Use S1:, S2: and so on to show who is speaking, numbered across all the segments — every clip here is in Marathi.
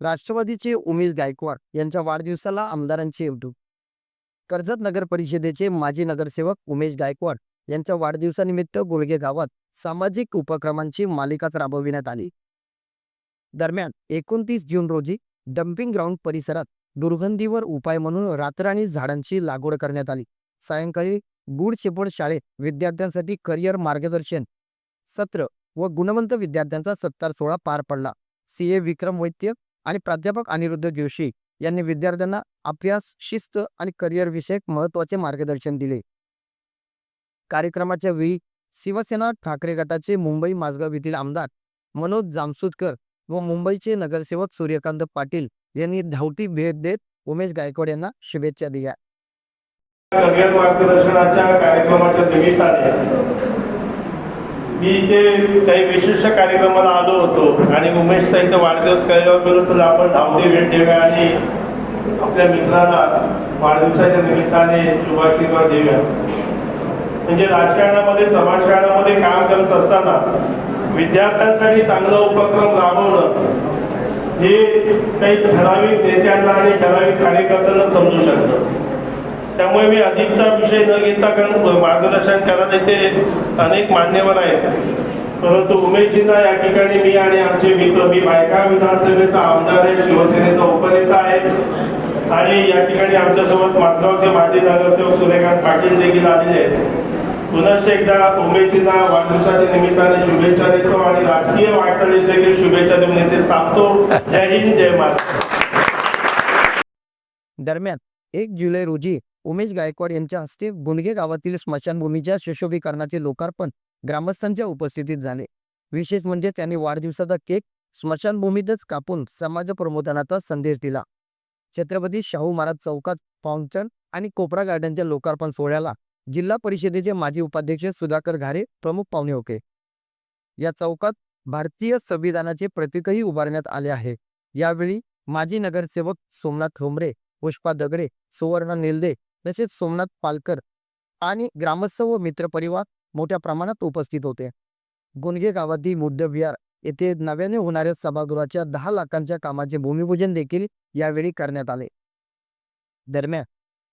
S1: राष्ट्रवादीचे उमेश गायकवाड यांच्या वाढदिवसाला आमदारांचे येवटू कर्जत नगर परिषदेचे माजी नगरसेवक उमेश गायकवाड यांच्या वाढदिवसानिमित्त गोळगे गावात सामाजिक उपक्रमांची मालिकाच राबविण्यात आली. दरम्यान एकोणतीस जून रोजी डम्पिंग ग्राउंड परिसरात दुर्गंधीवर उपाय म्हणून रातराणी झाडांची लागवड करण्यात आली. सायंकाळी गुड शेपड शाळेत विद्यार्थ्यांसाठी करिअर मार्गदर्शन सत्र व गुणवंत विद्यार्थ्यांचा सत्कार सोहळा पार पडला. सी ए विक्रम वैद्य आणि प्राध्यापक अनिरुद्ध जोशी यांनी विद्यार्थ्यांना अभ्यास शिस्त आणि करिअर विषयक महत्त्वाचे मार्गदर्शन दिले. कार्यक्रमाच्या वेळी शिवसेना ठाकरे गटाचे मुंबई माझगाव येथील आमदार मनोज जामसुदकर व मुंबईचे नगरसेवक सूर्यकांत पाटील यांनी धावती भेट देत उमेश गायकवाड यांना शुभेच्छा दिल्या.
S2: मार्गदर्शनाच्या कार्यक्रमाच्या निमित्ताने मी इथे काही विशिष्ट कार्यक्रमाला आलो होतो आणि उमेशचा इथं वाढदिवस केल्यावर केलो तर आपण धावते भेट देऊया आणि आपल्या मित्राला वाढदिवसाच्या निमित्ताने शुभाशीर्वाद देऊया. म्हणजे राजकारणामध्ये समाजकारणामध्ये काम करत असताना विद्यार्थ्यांसाठी चांगला उपक्रम राबवणं हे काही ठराविक नेत्यांना आणि ठराविक कार्यकर्त्यांना समजू शकतं. त्यामुळे मी अधिकचा विषय न घेता कारण मार्गदर्शन करायला इथे अनेक मान्यवर आहेत. परंतु उमेशजींना या ठिकाणी मी आणि आमचे मित्र मी बायका विधानसभेचा आमदार आहे शिवसेनेचा उपनेता आहे. आणि या ठिकाणी आमच्यासोबत माझगावचे माजी नगरसेवक सूर्यकांत पाटील देखील आलेले आहेत. पुनश्च एकदा उमेशजींना वाढदिवसाच्या निमित्ताने शुभेच्छा देतो आणि राजकीय वाटचालीस देखील शुभेच्छा देऊन येथे थांबतो जय हिंद जय महाराज
S1: दरम्यान एक जुलै रोजी उमेश गायकवाड यांच्या हस्ते बुनगे गावातील स्मशानभूमीच्या सुशोभीकरणाचे लोकार्पण ग्रामस्थांच्या उपस्थितीत झाले. विशेष म्हणजे त्यांनी वाढदिवसाचा केक स्मशानभूमीतच कापून समाज संदेश दिला. छत्रपती शाहू महाराज चौकात फाउंटन आणि कोपरा गार्डनच्या लोकार्पण सोहळ्याला जिल्हा परिषदेचे माजी उपाध्यक्ष सुधाकर घारे प्रमुख पाहुणे होते. या चौकात भारतीय संविधानाचे प्रतीकही उभारण्यात आले आहे. यावेळी माजी नगरसेवक सोमनाथ ठोंबरे पुष्पा दगडे सुवर्ण निलदे तसेच सोमनाथ पालकर आणि ग्रामस्थ व मित्रपरिवार मोठ्या प्रमाणात उपस्थित होते. गुणगे गावातील मुद्दविहार येथे नव्याने होणाऱ्या सभागृहाच्या दहा लाखांच्या कामाचे भूमिपूजन देखील यावेळी करण्यात आले. दरम्यान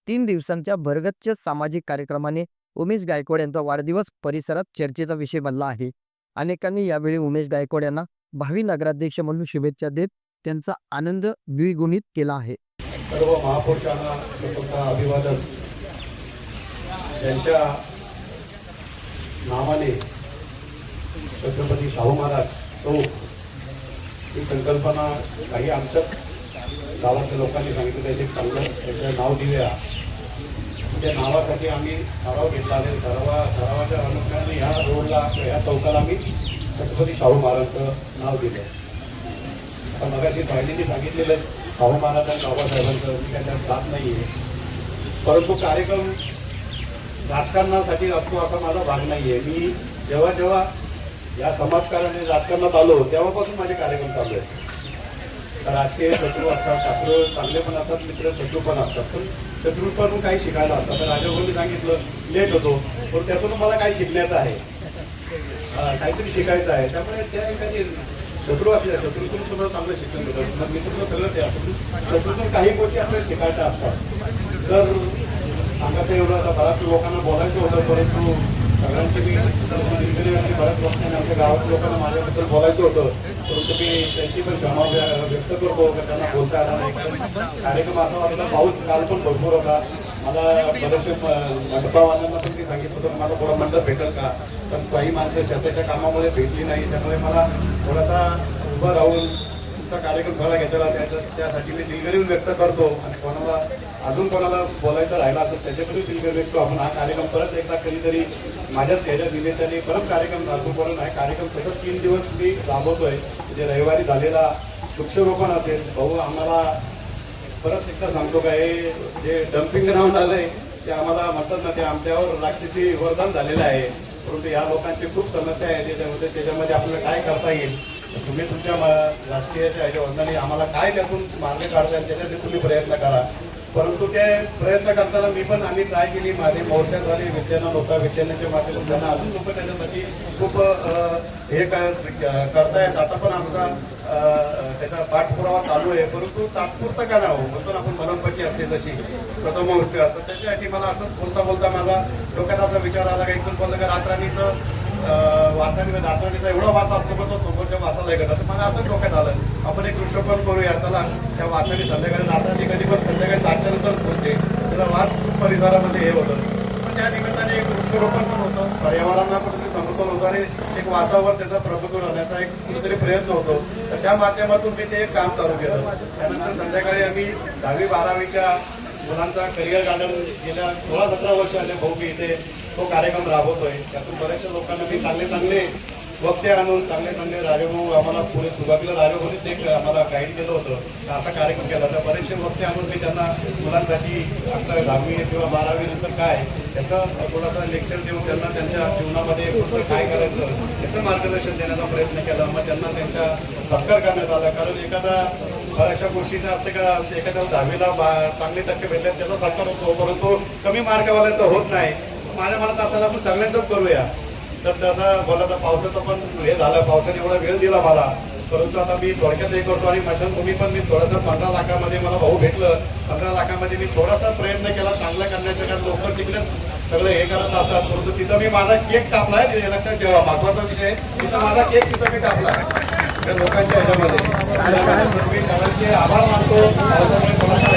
S1: तीन दिवसांच्या भरगच्च सामाजिक कार्यक्रमाने उमेश गायकवाड यांचा वाढदिवस परिसरात चर्चेचा विषय बनला आहे. अनेकांनी यावेळी उमेश गायकवाड यांना भावी नगराध्यक्ष म्हणून शुभेच्छा देत त्यांचा आनंद द्विगुणित केला आहे.
S3: सर्व महापुरुषांना स्वतंत्र अभिवादन. त्यांच्या नावाने छत्रपती शाहू महाराज चौक ही संकल्पना काही आमच्या गावातल्या लोकांनी सांगितलं त्याचे चांगलं त्याचं नाव दिव्या. त्या नावासाठी आम्ही ठराव घेतला आणि ठरावा ठरावाच्या अनुषंगाने ह्या रोडला ह्या चौकाला आम्ही छत्रपती शाहू महाराजचं नाव दिलं. आता मगाशी पाहिलेली सांगितलेलं भाऊ महाराज आणि बाबासाहेबांचं मी जात नाही आहे परंतु कार्यक्रम राजकारणासाठी असतो असा माझा भाग नाही आहे मी जेव्हा जेव्हा या समाजकारण आणि राजकारणात आलो तेव्हापासून माझे कार्यक्रम चालू आहेत. राजकीय शत्रू असतात शास्त्र चांगले पण असतात मित्र शत्रू पण असतात. पण शत्रूपासून काही शिकायला असतात तर राजाभाऊनी सांगितलं लेट होतो. पण त्यातून मला काही शिकण्याचं आहे. काहीतरी शिकायचं आहे. त्यामुळे त्या ठिकाणी शत्रू आपल्या शत्रूतून सुद्धा चांगलं शिक्षण मिळतं मित्र सगळं ते शत्रूतून काही गोष्टी आपल्याला शिकायच्या असतात. तर सांगायचं एवढं आता बऱ्याच लोकांना बोलायचं होतं परंतु सगळ्यांचे मी दिलगिरी बऱ्याच लोकांनी आमच्या गावात लोकांना माझ्याबद्दल बोलायचं होतं. परंतु मी त्यांची पण क्षमा व्यक्त करतो त्यांना बोलता आलं नाही. कार्यक्रम असा वाटला पाऊस काल पण भरपूर होता. मला बरेचसे मंडपावाल्यांना पण मी सांगितलं होतं मला थोडं मंडप भेटेल का? पण काही माणसं शेताच्या कामामुळे भेटली नाही त्यामुळे मला थोडासा उभं राहून तुमचा कार्यक्रम खरा घेतला. त्याच्या त्यासाठी मी दिलगिरी व्यक्त करतो. आणि कोणाला अजून कोणाला बोलायचं राहिलं असेल त्याच्याकडे दिलगिरी व्यक्त आपण हा कार्यक्रम परत एकदा कधीतरी माझ्याच ह्याच्या निमित्ताने परत कार्यक्रम लागू करून हा कार्यक्रम सतत तीन दिवस मी राबवतोय. म्हणजे रविवारी झालेला वृक्षरोपण असेल भाऊ आम्हाला परत एकदा सांगतो काय जे डम्पिंग ग्राउंड आलंय ते आम्हाला म्हणतात ना ते आमच्यावर राक्षसी वरदान झालेलं आहे. परंतु या लोकांची खूप समस्या आहे त्याच्यामध्ये त्याच्यामध्ये आपल्याला काय करता येईल? तुम्ही तुमच्या राजकीयाच्या ह्याच्या आम्हाला काय त्यातून मार्ग काढता येईल त्याच्यासाठी तुम्ही प्रयत्न करा. परंतु ते प्रयत्न करताना मी पण आम्ही ट्राय केली माझे मोर्चा झाले विद्यानं लोक विद्यानाच्या माध्यमातून त्यांना अजून लोक त्याच्यासाठी खूप हे करतायत आता पण आमचा त्याचा पाठपुरावा चालू आहे परंतु तात्पुरतं का नाही हो? म्हणतो ना आपण मनोपती असते तशी प्रथम गोष्ट. तर त्याच्यासाठी मला असंच बोलता बोलता माझा डोक्यात असा विचार आला का इथून बोललं का रात्राणीचं वासाने रात्राणीचा एवढा वास असतो पण तो समोरच्या वासाला एकत असं मला असंच डोक्यात आलं आपण एक वृक्षोपण करूया चला त्या वासाने संध्याकाळी रात्राची कधी पण संध्याकाळी सातच्या नंतर पोहोचते. त्याचा वास खूप परिसरामध्ये हे होतं. पण त्या निमित्ताने वृक्षारोपण पण होतं. पर्यावरणाला कुठेतरी समतोल होतो आणि एक वासावर त्याचा प्रभुत्व राहण्याचा एक कुठेतरी प्रयत्न होतो. तर त्या माध्यमातून मी ते एक काम चालू केलं. त्यानंतर संध्याकाळी आम्ही दहावी बारावीच्या मुलांचा करिअर गार्डन गेल्या सोळा सतरा वर्ष आले भाऊ मी इथे तो कार्यक्रम राबवतोय. त्यातून बऱ्याचशा लोकांना मी चांगले चांगले वक्ते आणून चांगले चांगले राजभाऊ आम्हाला पुढे सुरुवातीला राजभाऊनीच एक आम्हाला गाईड केलं होतं. असा कार्यक्रम केला. तर बरेचसे वक्ते आणून मी त्यांना मुलांसाठी आता दहावी किंवा बारावी नंतर काय त्याचं थोडासा लेक्चर देऊन त्यांना त्यांच्या जीवनामध्ये पुढचं काय करायचं त्याचं मार्गदर्शन देण्याचा प्रयत्न केला. मग त्यांना त्यांच्या सत्कार करण्यात आला. कारण एखादा बऱ्याचशा गोष्टीचं असते का एखाद्या दहावीला बा चांगले टक्के भेटले त्याचा सत्कार होतो. परंतु कमी मार्कवाल्याचा होत नाही. माझ्या मनात असताना आपण सगळ्यांचाच करूया. तर त्याचा मला आता पावसाचं पण हे झालं पावसाने एवढा वेळ दिला मला. परंतु आता मी थोडक्यात हे करतो आणि मशानभूमी पण मी थोडंसं पंधरा लाखामध्ये मला भाऊ भेटलं. पंधरा लाखामध्ये मी थोडासा प्रयत्न केला चांगला करण्याचा कारण लोक तिकडे सगळं हे करत असतात परंतु तिथं मी माझा केक कापला आहे हे लक्षात ठेवा. महत्त्वाचा विषय तिथं माझा केक तिथं मी कापला त्या लोकांच्या ह्याच्यामध्ये. मी सगळ्यांचे आभार मानतो. थोडासा